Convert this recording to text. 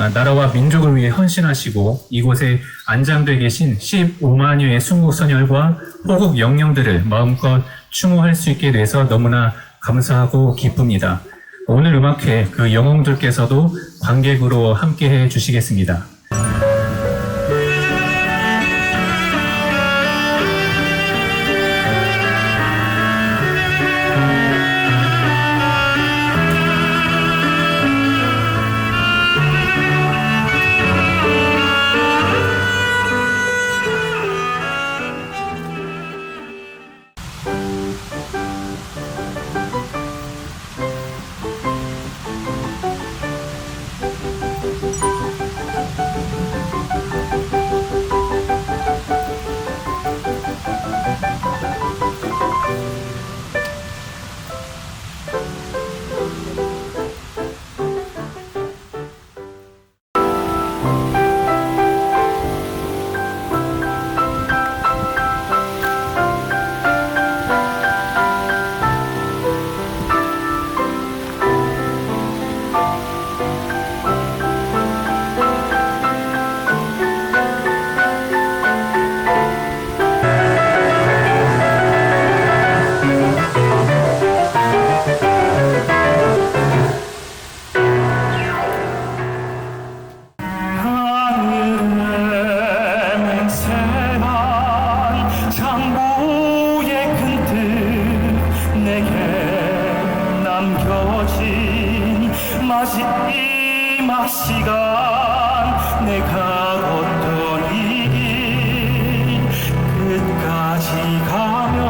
아, 나라와 민족을 위해 헌신하시고 이곳에 안장돼 계신 15만여의 순국선열과 호국 영령들을 마음껏 추모할 수 있게 돼서 너무나 감사하고 기쁩니다. 오늘 음악회 그 영웅들께서도 관객으로 함께 해 주시겠습니다. 담겨진 맛이 이 맛시간 내가 걷던 이 길 끝까지 가면